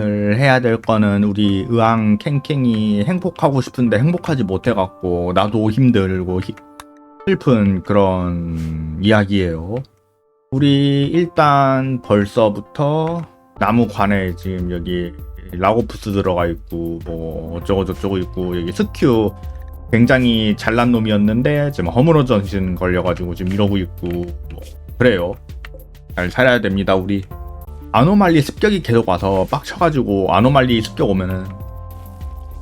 오늘 해야 될 거는 우리 의왕 캥캥이 행복하고 싶은데 행복하지 못해갖고 나도 힘들고 히- 슬픈 그런 이야기예요. 우리 일단 벌써부터 나무관에 지금 여기 라고프스 들어가 있고 뭐 어쩌고 저쩌고 있고 여기 스큐 굉장히 잘난 놈이었는데 지금 허물어 전신 걸려가지고 지금 이러고 있고 뭐 그래요. 잘 살아야 됩니다 우리. 아노말리 습격이 계속 와서 빡쳐가지고 아노말리 습격 오면은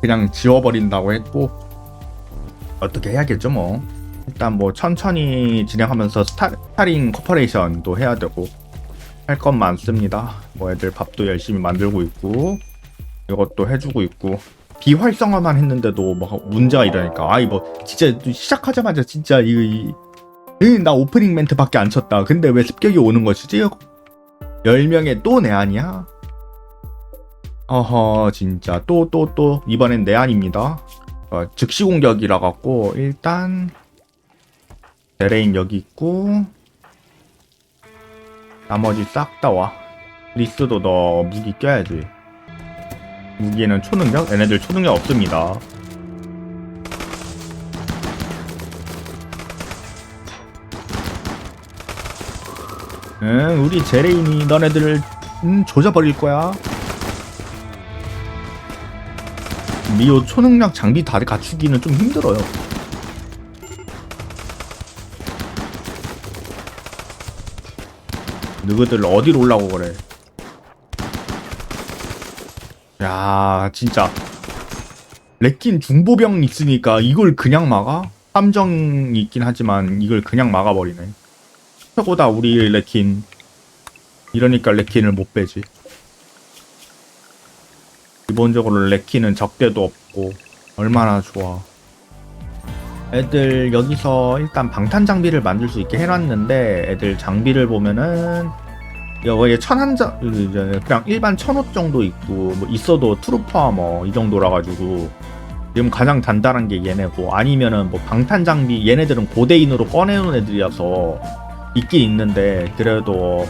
그냥 지워버린다고 했고 어떻게 해야겠죠 뭐. 일단 뭐 천천히 진행하면서 스타, 스타링 코퍼레이션도 해야 되고 할 건 많습니다. 뭐 애들 밥도 열심히 만들고 있고 이것도 해주고 있고. 비활성화만 했는데도 막 문제가 일어나니까. 아이 뭐 진짜 시작하자마자 진짜 이, 이, 이, 나 오프닝 멘트밖에 안 쳤다. 근데 왜 습격이 오는 것이지 10명의 또 내안이야? 어허 진짜. 또 또 또. 이번엔 내안입니다. 어, 즉시 공격이라 갖고 일단 데레인 여기 있고 나머지 싹 다 와. 리스도 너 무기 껴야지. 무기에는 초능력? 얘네들 초능력 없습니다 응, 우리 제레인이 너네들을 음, 조져버릴 거야. 미오 초능력 장비 다 갖추기는 좀 힘들어요. 너희들 어디로 올라고 그래? 야, 진짜. 레킨 중보병 있으니까 이걸 그냥 막아? 함정이 있긴 하지만 이걸 그냥 막아버리네. 최고다 우리 레킨 이러니까 레킨을 못 빼지. 기본적으로 레킨은 적대도 없고 얼마나 좋아. 애들 여기서 일단 방탄 장비를 만들 수 있게 해놨는데 애들 장비를 보면은 여기에 천한장 그냥 일반 천옷 정도 있고 뭐 있어도 트루퍼 뭐 이 정도라 가지고 지금 가장 단단한 게 얘네고 아니면은 뭐 방탄 장비 얘네들은 고대인으로 꺼내놓은 애들이라서 있긴 있는데 그래도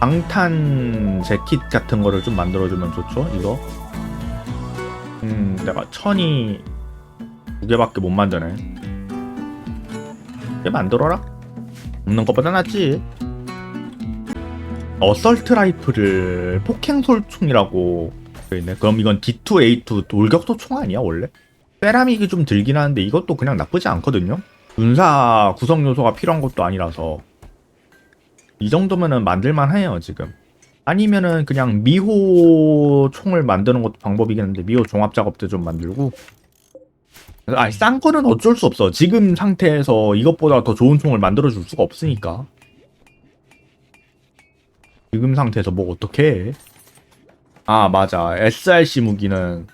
방탄 재킷 같은 거를 좀 만들어주면 좋죠 이거? 음 내가 천이 두 개밖에 못 만드네. 개 만들어라. 없는 것보다 낫지. 어설트 라이플을 폭행솔총이라고 있네. 그럼 이건 D2A2 돌격소 총 아니야 원래? 세라믹이 좀 들긴 하는데 이것도 그냥 나쁘지 않거든요 군사 구성 요소가 필요한 것도 아니라서 이 정도면은 만들만 해요 지금. 아니면은 그냥 미호 총을 만드는 것도 방법이겠는데 미호 종합 작업도 좀 만들고. 아니 싼 거는 어쩔 수 없어. 지금 상태에서 이것보다 더 좋은 총을 만들어 줄 수가 없으니까. 지금 상태에서 뭐 어떻게 해? 아 맞아. SRC 무기는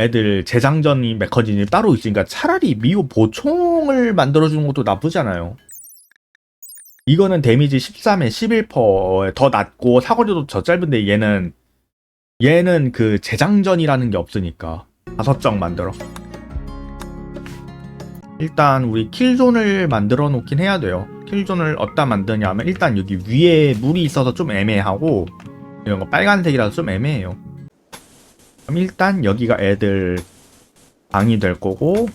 애들 재장전이 메커니즘이 따로 있으니까 차라리 미호 보총을 만들어주는 것도 나쁘지 않아요. 이거는 데미지 13에 11%에 더 낮고 사거리도 더 짧은데 얘는 얘는 그 재장전이라는 게 없으니까 다섯 정 만들어. 일단 우리 킬존을 만들어 놓긴 해야 돼요. 킬존을 어디다 만드냐면 일단 여기 위에 물이 있어서 좀 애매하고 이런 거 빨간색이라서 좀 애매해요. 그럼 일단 여기가 애들 방이 될 거고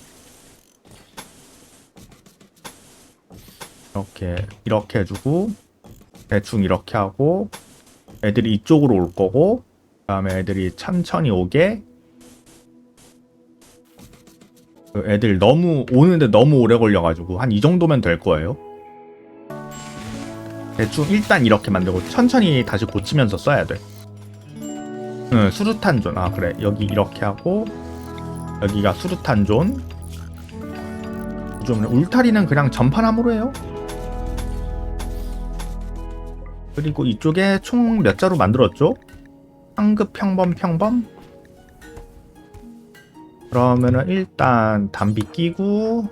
이렇게 이렇게 해주고 대충 이렇게 하고 애들이 이쪽으로 올 거고 그 다음에 애들이 천천히 오게 그 애들 너무 오는데 너무 오래 걸려가지고 한 이 정도면 될 거예요. 대충 일단 이렇게 만들고 천천히 다시 고치면서 써야 돼. 응, 수류탄 존. 아, 그래. 여기 이렇게 하고, 여기가 수류탄 존. 좀, 울타리는 그냥 전판함으로 해요. 그리고 이쪽에 총 몇 자루 만들었죠? 상급 평범 평범? 그러면은 일단 담비 끼고,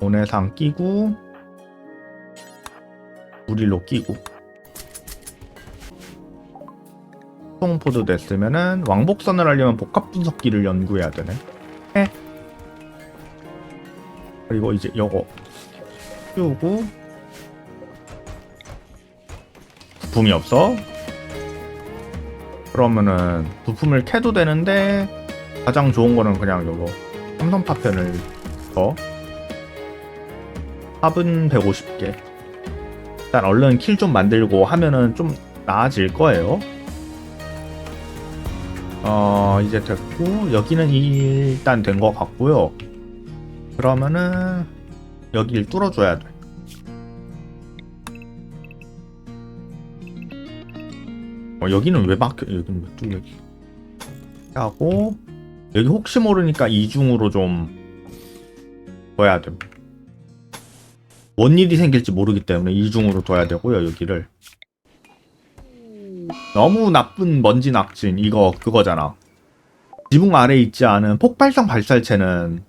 온해상 끼고, 우릴로 끼고. 통포도 됐으면은 왕복선을 하려면 복합 분석기를 연구해야 되네. 해. 그리고 이제 요거 씌우고 부품이 없어. 그러면은 부품을 캐도 되는데 가장 좋은 거는 그냥 요거 삼성 파편을 더 합은 150개 일단 얼른 킬 좀 만들고 하면은 좀 나아질 거예요 어 이제 됐고 여기는 일단 된 것 같고요 그러면은 여기를 뚫어줘야 돼 어, 여기는 왜 막혀? 여기는 왜 뚫려? 하고 여기 혹시 모르니까 이중으로 좀 둬야 돼. 뭔 일이 생길지 모르기 때문에 이중으로 둬야 되고요 여기를. 너무 나쁜 먼지 낙진 이거 그거잖아. 지붕 아래 있지 않은 폭발성 발살체는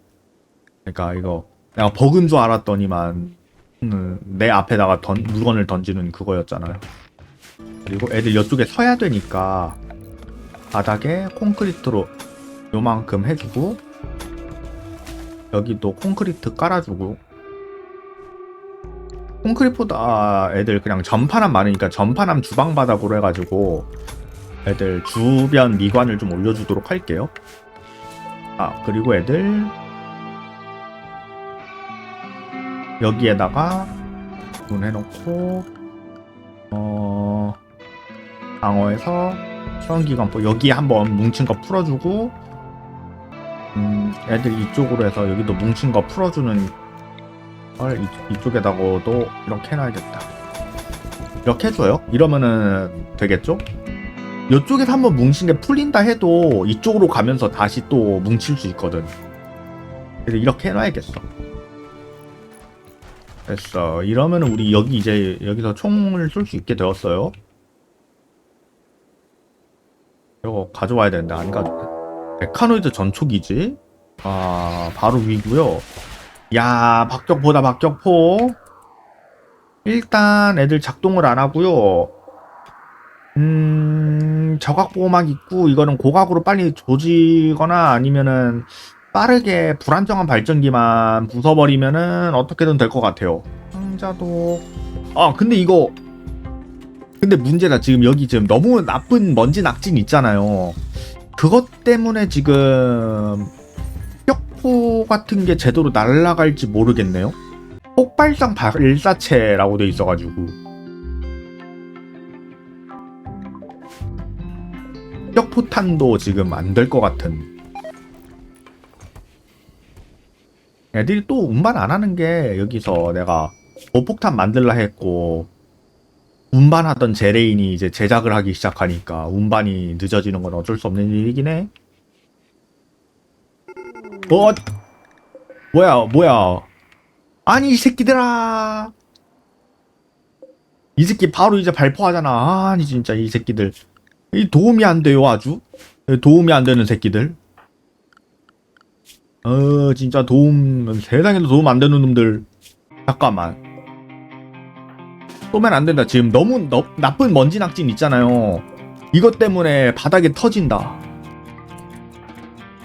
그러니까 이거 내가 버그인 줄 알았더니만 음, 내 앞에다가 던, 물건을 던지는 그거였잖아요. 그리고 애들 이쪽에 서야 되니까 바닥에 콘크리트로 요만큼 해주고 여기도 콘크리트 깔아주고 콘크리트보다 애들 그냥 전파남 많으니까 전파남 주방 바닥으로 해가지고 애들 주변 미관을 좀 올려주도록 할게요. 아 그리고 애들 여기에다가 문 해놓고 어 방어에서 시원기관포 여기에 한번 뭉친 거 풀어주고 음 애들 이쪽으로 해서 여기도 뭉친 거 풀어주는 걸 이, 이쪽에다가도 이렇게 해놔야겠다 이렇게 해줘요 이러면은 되겠죠? 이쪽에서 한번 뭉친 게 풀린다 해도 이쪽으로 가면서 다시 또 뭉칠 수 있거든 그래서 이렇게 해놔야겠어 됐어 이러면은 우리 여기 이제 여기서 총을 쏠 수 있게 되었어요 이거 가져와야 되는데 안 가져와. 메카노이드 전초기지? 아 바로 위고요. 야 박격포다 박격포. 일단 애들 작동을 안 하고요. 음 저각 보호막 있고 이거는 고각으로 빨리 조지거나 아니면은 빠르게 불안정한 발전기만 부숴버리면은 어떻게든 될 것 같아요. 상자도 아 근데 이거 근데 문제가 지금 여기 지금 너무 나쁜 먼지 낙진 있잖아요. 그것 때문에 지금 격포 같은 게 제대로 날아갈지 모르겠네요. 폭발상 발사체라고 돼 있어가지고. 격 포탄도 지금 안 될 것 같은. 애들이 또 운반 안 하는 게 여기서 내가 보폭탄 만들라 했고 운반하던 제레인이 이제 제작을 하기 시작하니까 운반이 늦어지는 건 어쩔 수 없는 일이긴 해. 어? 뭐야, 뭐야. 아니, 이 새끼들아. 이 새끼 바로 이제 발포하잖아. 아니, 진짜 이 새끼들. 이 도움이 안 돼요, 아주. 도움이 안 되는 새끼들. 어, 진짜 도움, 세상에도 도움 안 되는 놈들. 잠깐만. 쏘면 안 된다. 지금 너무 너, 나쁜 먼지 낙진 있잖아요. 이것 때문에 바닥에 터진다.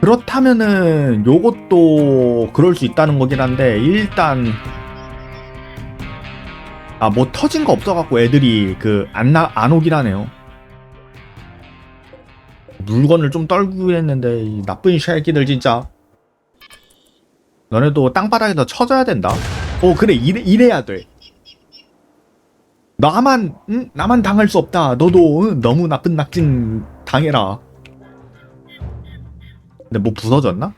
그렇다면은 요것도 그럴 수 있다는 거긴 한데 일단 아 뭐 터진 거 없어갖고 애들이 그 안나안 오긴 하네요. 물건을 좀 떨고 했는데 이 나쁜 새끼들 진짜 너네도 땅바닥에서 쳐져야 된다. 어 그래 이래, 이래야 돼. 나만 응? 나만 당할 수 없다. 너도 응? 너무 나쁜 낙진 당해라. 근데 뭐 부서졌나?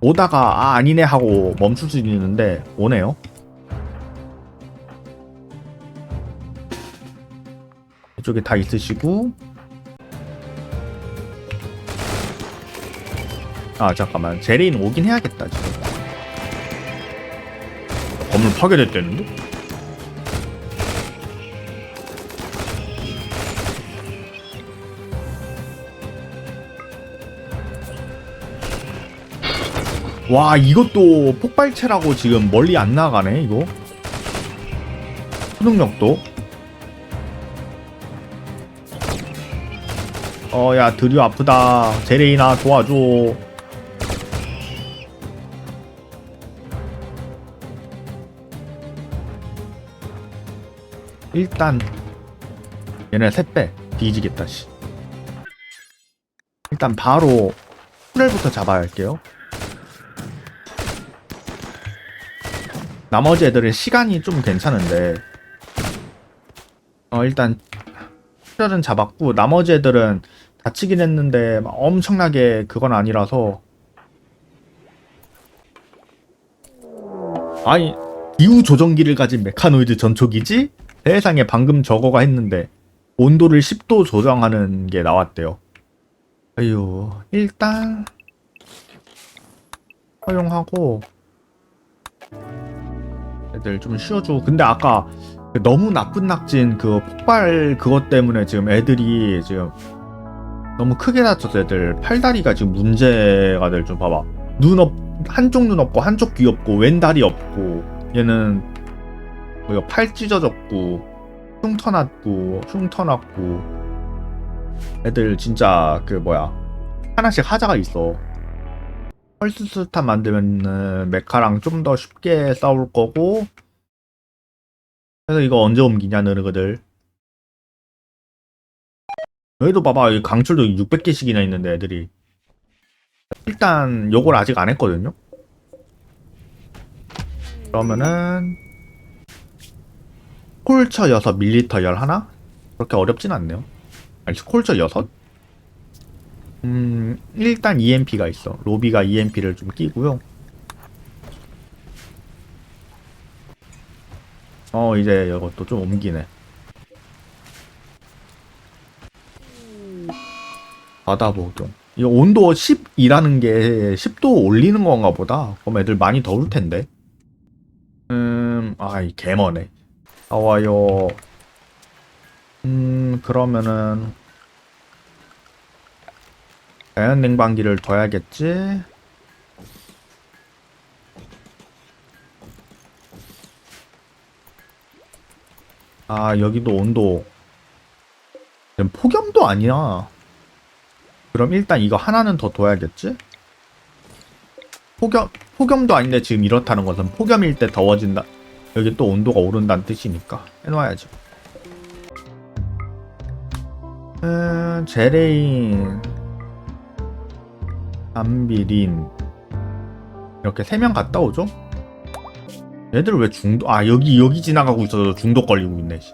오다가 아 아니네 하고 멈출 수 있는데 오네요. 이쪽에 다 있으시고 아 잠깐만. 제레인 오긴 해야겠다 지금. 건물 파괴됐다는데? 와 이것도 폭발체라고 지금 멀리 안 나가네 이거? 수능력도? 어 야 드디어 아프다. 제레이나 도와줘 일단 얘네 셋빼 뒤지겠다 씨 일단 바로 풀엘부터 잡아야 할게요. 나머지 애들은 시간이 좀 괜찮은데 어 일단 풀엘은 잡았고 나머지 애들은 다치긴 했는데 막 엄청나게 그건 아니라서 아니 기후 조정기를 가진 메카노이드 전초기지? 세상에 방금 저거가 했는데 온도를 10도 조정하는 게 나왔대요. 아유 일단 허용하고 애들 좀 쉬어주고 근데 아까 그 너무 나쁜 낙진 그 폭발 그것 때문에 지금 애들이 지금 너무 크게 다쳤어 애들 팔다리가 지금 문제가 될 좀 봐봐 눈 없, 한쪽 눈 없고 한쪽 귀 없고 왼 다리 없고 얘는 뭐야 팔 찢어졌고 흉터 났고 흉터 났고. 애들 진짜 그 뭐야 하나씩 하자가 있어. 펄스스탄 만들면 메카랑 좀 더 쉽게 싸울 거고. 그래서 이거 언제 옮기냐 너희들? 너희도 봐봐 이 강출도 600개씩이나 있는데 애들이. 일단 요걸 아직 안 했거든요? 그러면은 콜처 6 밀리터 열 하나? 그렇게 어렵진 않네요. 아니 콜처 6? 음 일단 EMP가 있어. 로비가 EMP를 좀 끼고요. 어 이제 이것도 좀 옮기네. 바다 보경 이 온도 10이라는 게 10도 올리는 건가 보다. 그럼 애들 많이 더울 텐데. 음 아이 개머네 나와요. 음 그러면은 자연 냉방기를 둬야겠지? 아 여기도 온도. 폭염도 아니야. 그럼 일단 이거 하나는 더 둬야겠지? 폭염 폭염도 아닌데 지금 이렇다는 것은 폭염일 때 더워진다 여기 또 온도가 오른다는 뜻이니까 해놔야지 음, 제레인 담비린 이렇게 세 명 갔다 오죠? 얘들 왜 중독 아 여기 여기 지나가고 있어서 중독 걸리고 있네 씨.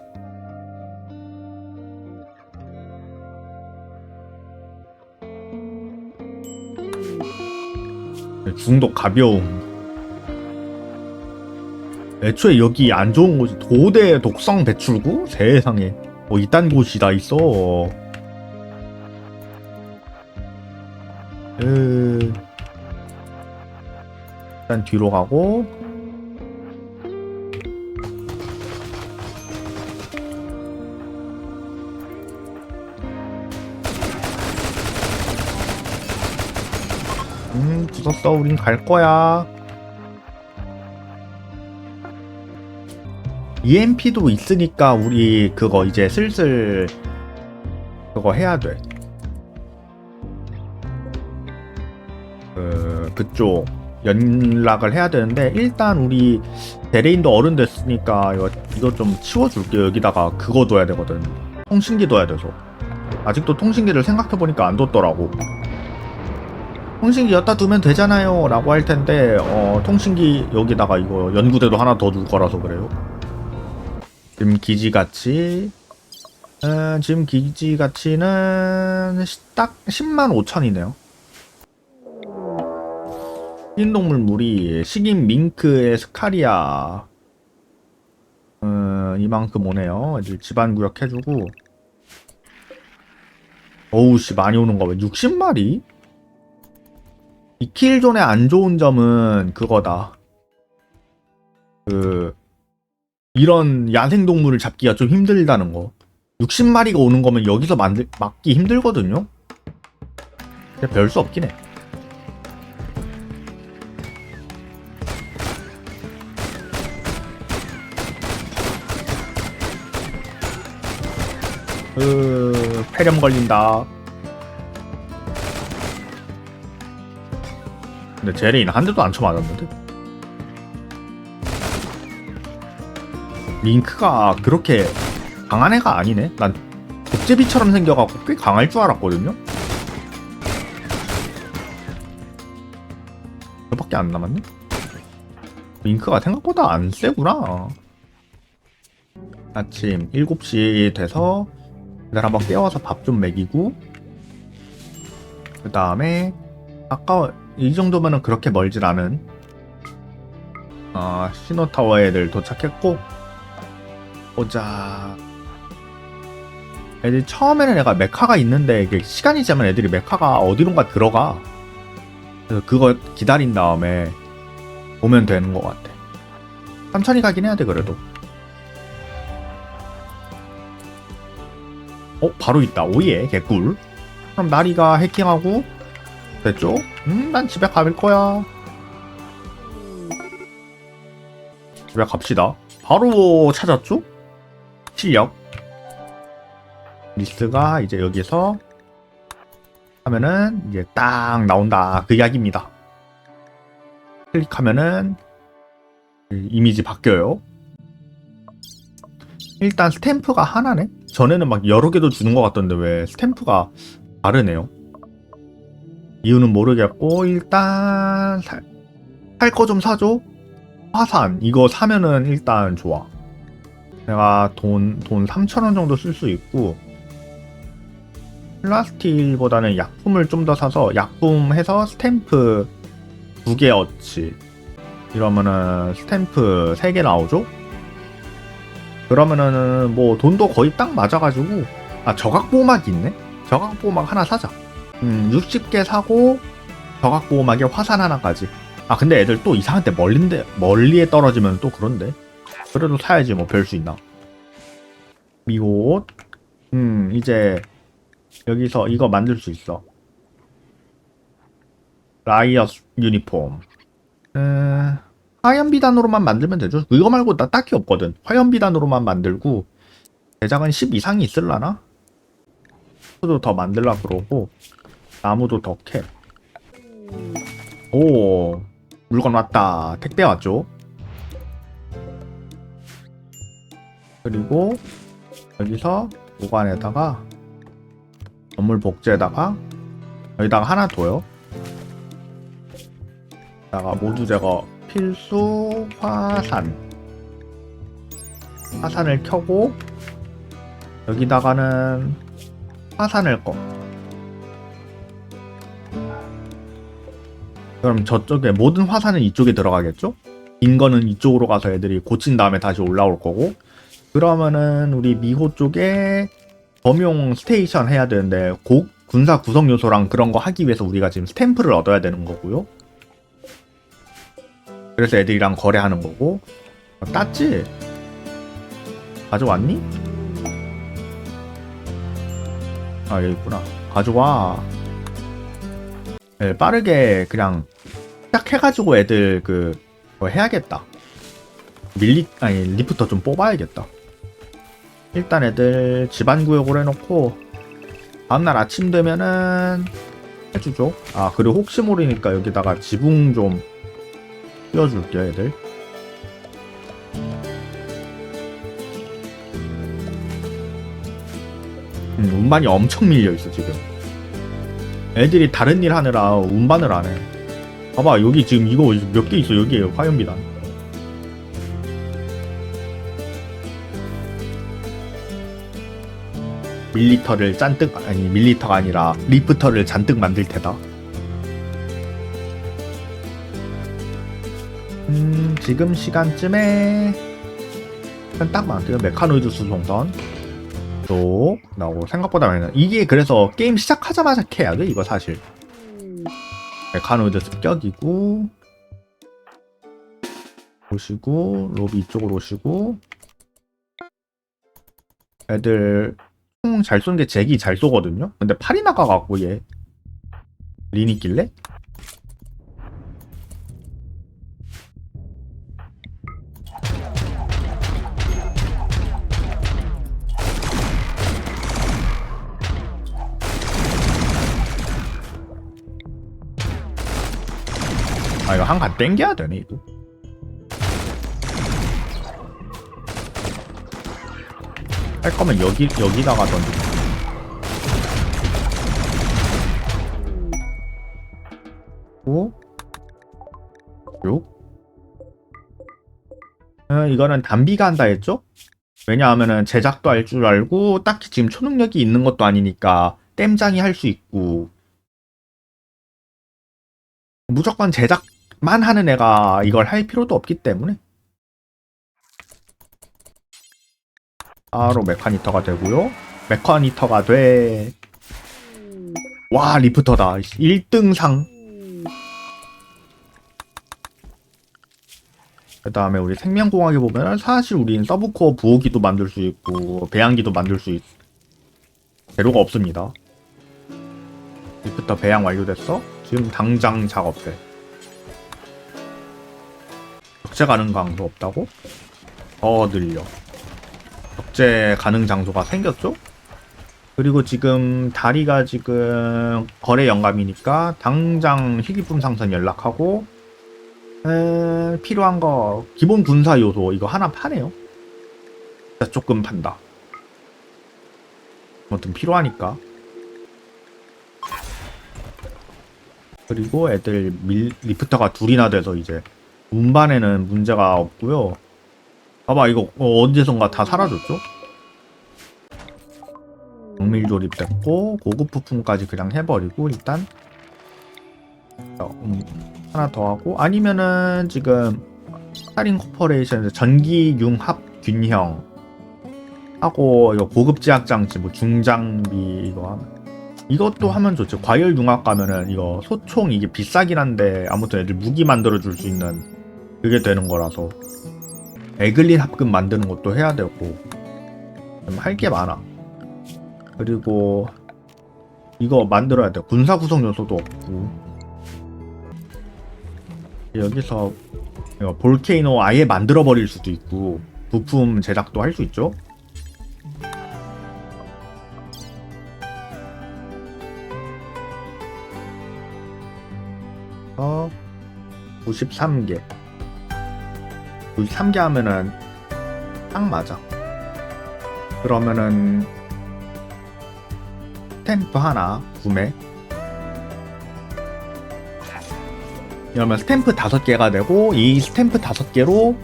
중독 가벼움 애초에 여기 안 좋은 곳이 도대 독성 배출구? 세상에. 뭐 이딴 곳이 다 있어. 으... 일단 뒤로 가고. 음 부쉈어 우린 갈 거야 EMP도 있으니까 우리 그거 이제 슬슬 그거 해야 돼. 그 그쪽 연락을 해야 되는데 일단 우리 대레인도 어른 됐으니까 이거 이거 좀 치워줄게요. 여기다가 그거 둬야 되거든. 통신기 둬야 돼서 아직도 통신기를 생각해 보니까 안 뒀더라고. 통신기 여기다 두면 되잖아요. 라고 할 텐데 어 통신기 여기다가 이거 연구대도 하나 더 둘 거라서 그래요. 지금 기지 가치 어, 지금 기지 가치는 시- 딱 10만 5천이네요. 흰동물 무리 식인 밍크의 스카리아 어, 이만큼 오네요. 이제 집안 구역 해주고 어우씨 많이 오는 거 봐 60마리? 이 킬존의 안 좋은 점은 그거다. 그 이런 야생동물을 잡기가 좀 힘들다는 거. 60마리가 오는 거면 여기서 만들, 막기 힘들거든요? 별 수 없긴 해. 으, 폐렴 걸린다. 근데 제레인 한 대도 안 쳐맞았는데? 링크가 그렇게 강한 애가 아니네? 난 도제비처럼 생겨갖고 꽤 강할 줄 알았거든요? 저밖에 안 남았네? 링크가 생각보다 안 세구나 아침 7시 돼서 그날 한번 깨워서 밥 좀 먹이고 그 다음에 아까 이 정도면 그렇게 멀진 않은 아, 신호타워 애들 도착했고 보자. 애들 처음에는 내가 메카가 있는데 이게 시간이 지나면 애들이 메카가 어디론가 들어가. 그래서 그거 기다린 다음에 오면 되는 것 같아. 천천히 가긴 해야 돼 그래도. 어 바로 있다. 오예 개꿀. 그럼 나리가 해킹하고 됐죠? 음 난 집에 갈 거야. 집에 갑시다. 바로 찾았죠? 실력 리스가 이제 여기서 하면은 이제 딱 나온다. 그 이야기입니다. 클릭하면은 그 이미지 바뀌어요. 일단 스탬프가 하나네? 전에는 막 여러 개도 주는 것 같던데 왜 스탬프가 다르네요? 이유는 모르겠고 일단 살 거 좀 사줘. 화산. 이거 사면은 일단 좋아 내가 돈, 돈 3,000원 정도 쓸 수 있고 플라스틸보다는 약품을 좀 더 사서 약품 해서 스탬프 두개 얻지 이러면은 스탬프 3개 나오죠? 그러면은 뭐 돈도 거의 딱 맞아가지고 아 저각보호막 있네? 저각보호막 하나 사자 음 60개 사고 저각보호막에 화산 하나까지 아 근데 애들 또 이상한 데 멀린데 멀리에 떨어지면 또 그런데 그래도 사야지 뭐 별 수 있나. 미옷. 음 이제 여기서 이거 만들 수 있어. 라이어스 유니폼. 음, 화염 비단으로만 만들면 되죠. 이거 말고 나 딱히 없거든. 화염 비단으로만 만들고 대장은 10 이상이 있을라나? 수도 더 만들라 그러고 나무도 더 캐. 오 물건 왔다. 택배 왔죠 그리고 여기서 보관에다가 건물 복제에다가 여기다가 하나 둬요. 다가 모두 제거 필수 화산. 화산을 켜고 여기다가는 화산을 꺼. 그럼 저쪽에 모든 화산은 이쪽에 들어가겠죠? 빈 거는 이쪽으로 가서 애들이 고친 다음에 다시 올라올 거고 그러면은 우리 미호 쪽에 범용 스테이션 해야 되는데 고, 군사 구성 요소랑 그런 거 하기 위해서 우리가 지금 스탬프를 얻어야 되는 거고요. 그래서 애들이랑 거래하는 거고 어, 땄지? 가져왔니? 아 여기 있구나 가져와 네, 빠르게 그냥 시작해가지고 애들 그뭐 해야겠다 밀리 아니 리프터 좀 뽑아야겠다 일단 애들 집안 구역으로 해놓고 다음날 아침 되면은 해주죠. 아 그리고 혹시 모르니까 여기다가 지붕 좀 띄워줄게요 애들. 음, 운반이 엄청 밀려있어 지금. 애들이 다른 일 하느라 운반을 안 해. 봐봐 여기 지금 이거 몇 개 있어? 여기에 화염비단 밀리터를 잔뜩 아니 밀리터가 아니라 리프터를 잔뜩 만들 테다. 음 지금 시간쯤에 딱 맞대요 메카노이드 수송선 또 나오고 생각보다 많이 나 이게 그래서 게임 시작하자마자 캐야 돼 이거 사실. 메카노이드 습격이고. 오시고 로비 이쪽으로 오시고. 애들 총 잘 쏘는 게 잭이 잘 쏘거든요? 근데 팔이 나가갖고 얘린 있길래? 아 이거 한 칸 땡겨야 되네 이거 할 거면 여기 여기다가 던지 고6 어, 이거는 담비가 한다 했죠? 왜냐하면은 제작도 할 줄 알고 딱히 지금 초능력이 있는 것도 아니니까 땜장이 할 수 있고. 무조건 제작만 하는 애가 이걸 할 필요도 없기 때문에 바로 메카니터가 되고요. 메카니터가 돼. 와 리프터다. 1등상. 그 다음에 우리 생명공학에 보면 사실 우린 서브코어 부호기도 만들 수 있고 배양기도 만들 수 있... 재료가 없습니다. 리프터 배양 완료됐어? 지금 당장 작업해. 적재 가능 장소 없다고? 더 늘려 적재 가능 장소가 생겼죠? 그리고 지금 다리가 지금 거래 영감이니까 당장 희귀품 상선 연락하고 에, 필요한 거 기본 군사 요소 이거 하나 파네요. 조금 판다. 아무튼 필요하니까. 그리고 애들 밀, 리프터가 둘이나 돼서 이제 운반에는 문제가 없고요. 봐봐 이거 어, 어디선가 다 사라졌죠? 정밀 조립됐고 고급 부품까지 그냥 해버리고 일단. 어, 음, 하나 더 하고 아니면은 지금 스타링 코퍼레이션에서 전기 융합 균형 하고 이거 고급 제약 장치 뭐 중장비 이거 하면. 이것도 하면 좋죠. 과열 융합 가면은 이거 소총 이게 비싸긴 한데 아무튼 애들 무기 만들어 줄 수 있는 그게 되는 거라서 에글린 합금 만드는 것도 해야 되고 할 게 많아. 그리고 이거 만들어야 돼. 군사 구성 요소도 없고. 여기서 볼케이노 아예 만들어 버릴 수도 있고 부품 제작도 할 수 있죠. 어 93개 93개 하면은 딱 맞아. 그러면은 스탬프 하나 구매 이러면 스탬프 다섯 개가 되고 이 스탬프 다섯 개로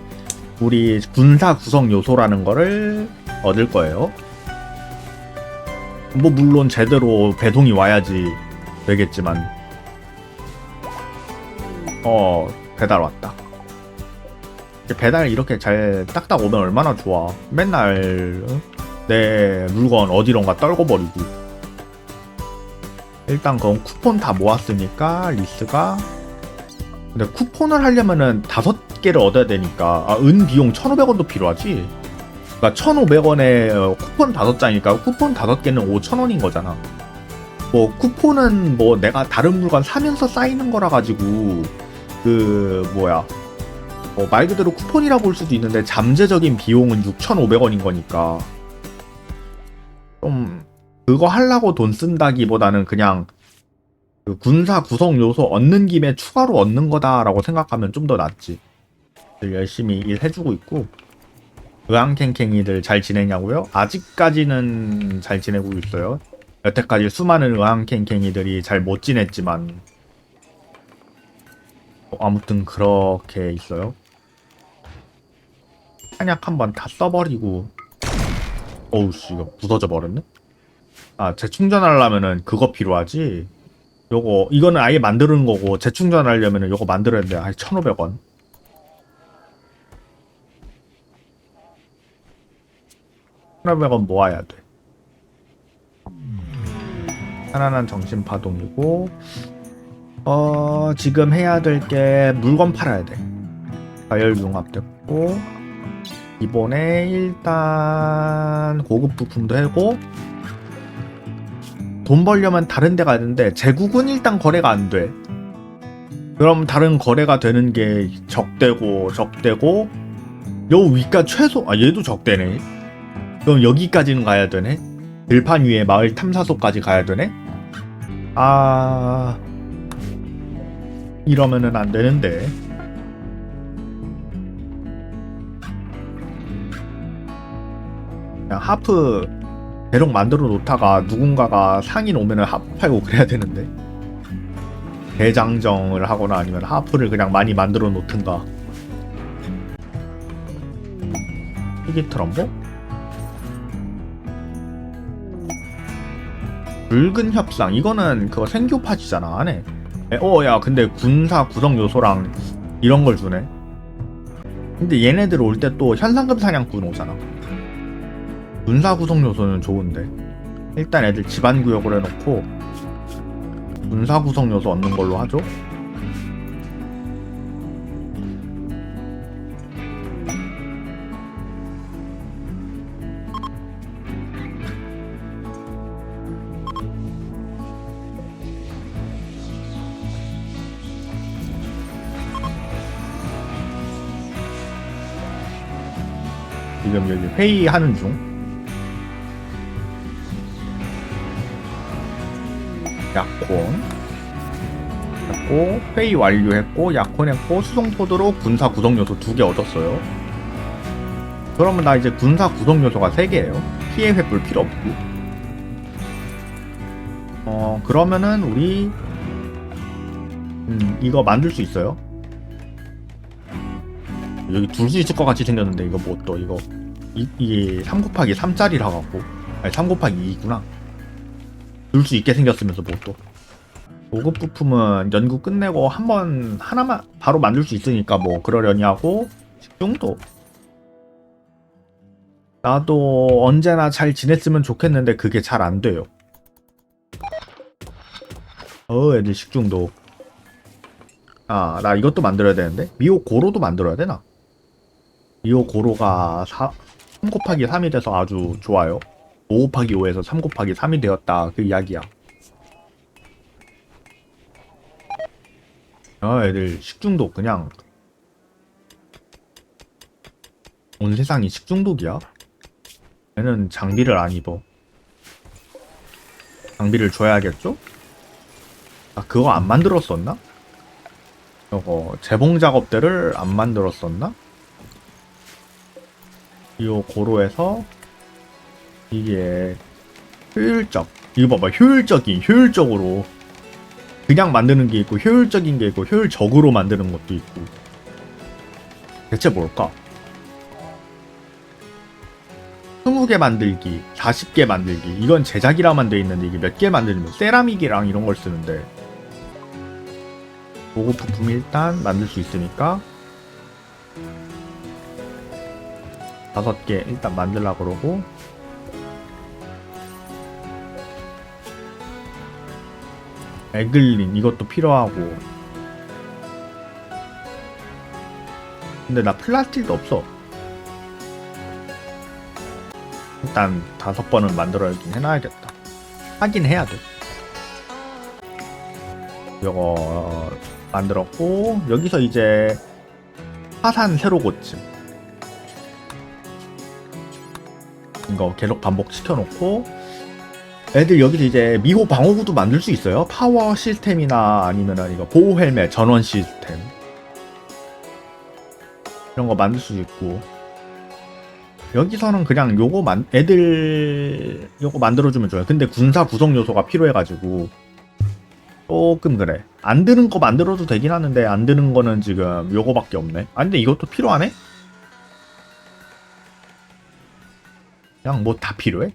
우리 군사 구성 요소라는 거를 얻을 거예요. 뭐 물론 제대로 배송이 와야지 되겠지만 어 배달 왔다. 배달 이렇게 잘 딱딱 오면 얼마나 좋아. 맨날 어? 내 물건 어디론가 떨궈 버리고. 일단 그럼 쿠폰 다 모았으니까 리스가 근데 쿠폰을 하려면은 다섯 개를 얻어야 되니까 아, 은 비용 1,500원도 필요하지. 그러니까 1,500원에 쿠폰 다섯 장이니까 쿠폰 다섯 개는 5,000원인 거잖아. 뭐 쿠폰은 뭐 내가 다른 물건 사면서 쌓이는 거라 가지고 그 뭐야 어, 말 그대로 쿠폰이라고 볼 수도 있는데 잠재적인 비용은 6,500원인 거니까 좀 그거 하려고 돈 쓴다기보다는 그냥 그 군사 구성 요소 얻는 김에 추가로 얻는 거다라고 생각하면 좀 더 낫지. 열심히 일해주고 있고 의왕캥캥이들 잘 지내냐고요? 아직까지는 잘 지내고 있어요. 여태까지 수많은 의왕캥캥이들이 잘 못 지냈지만 어, 아무튼 그렇게 있어요. 한약 한 번 다 써버리고 어우 씨 이거 부서져 버렸네. 아 재충전하려면은 그거 필요하지. 요거 이거는 아예 만드는 거고 재충전하려면은 요거 만들어야 돼. 한 1,500원. 천오백 원 모아야 돼. 편안한 정신 파동이고 어 지금 해야 될 게 물건 팔아야 돼. 가열 융합됐고 이번에 일단 고급 부품도 해고 돈 벌려면 다른 데 가는데 제국은 일단 거래가 안 돼. 그럼 다른 거래가 되는 게 적대고 적대고 요 위가 최소 아 얘도 적대네. 그럼 여기까지는 가야 되네. 들판 위에 마을 탐사소까지 가야 되네. 아 이러면은 안 되는데. 그냥 하프 대롱 만들어 놓다가 누군가가 상인 오면은 하프 팔고 그래야 되는데? 대장정을 하거나 아니면 하프를 그냥 많이 만들어 놓든가. 희귀 트럼보? 붉은 협상. 이거는 그거 생교 파지잖아 안에 어야 근데 군사 구성 요소랑 이런 걸 주네. 근데 얘네들 올 때 또 현상금 사냥꾼 오잖아 군사 구성 요소는 좋은데 일단 애들 집안 구역으로 해놓고 군사 구성 요소 얻는 걸로 하죠. 지금 여기 회의하는 중 약혼 했고 회의 완료했고 약혼했고 수송포드로 군사 구성 요소 두 개 얻었어요. 그러면 나 이제 군사 구성 요소가 세 개예요. 피해 회불 필요 없고. 어 그러면은 우리 음 이거 만들 수 있어요? 여기 둘 수 있을 것 같이 생겼는데 이거 뭐 또 이거. 이, 이게 3 곱하기 3짜리라 갖고. 아니 3 곱하기 2구나. 둘 수 있게 생겼으면서 뭐 또 고급 부품은 연구 끝내고 한 번 하나만 바로 만들 수 있으니까 뭐 그러려니 하고 식중도. 나도 언제나 잘 지냈으면 좋겠는데 그게 잘 안 돼요. 어 애들 식중독. 아나 이것도 만들어야 되는데? 미호 고로도 만들어야 되나? 미호 고로가 4, 3 곱하기 3이 돼서 아주 좋아요. 5 곱하기 5에서 3 곱하기 3이 되었다. 그 이야기야 아 애들 식중독 그냥 온 세상이 식중독이야 얘는 장비를 안 입어 장비를 줘야겠죠? 아 그거 안 만들었었나? 저거 재봉 작업대를 안 만들었었나? 이 고로에서 이게 효율적 이거 봐봐 효율적인 효율적으로 그냥 만드는 게 있고 효율적인 게 있고 효율적으로 만드는 것도 있고. 대체 뭘까? 20개 만들기, 40개 만들기. 이건 제작이라만 돼 있는데 이게 몇 개 만들면 세라믹이랑 이런 걸 쓰는데. 고급 부품 일단 만들 수 있으니까 다섯 개 일단 만들라 그러고 에글린 이것도 필요하고. 근데 나 플라스틱도 없어. 일단 다섯 번은 만들어야긴 해놔야겠다. 하긴 해야 돼. 이거 만들었고 여기서 이제 화산 새로 고침 이거 계속 반복 시켜놓고 애들 여기서 이제 미호 방어구도 만들 수 있어요. 파워 시스템이나 아니면은 이거 보호 헬멧 전원 시스템 이런 거 만들 수 있고 여기서는 그냥 요거 만 애들 요거 만들어주면 좋아요. 근데 군사 구성 요소가 필요해가지고 조금 그래. 안 드는 거 만들어도 되긴 하는데 안 드는 거는 지금 요거밖에 없네. 아 근데 이것도 필요하네? 그냥 뭐 다 필요해?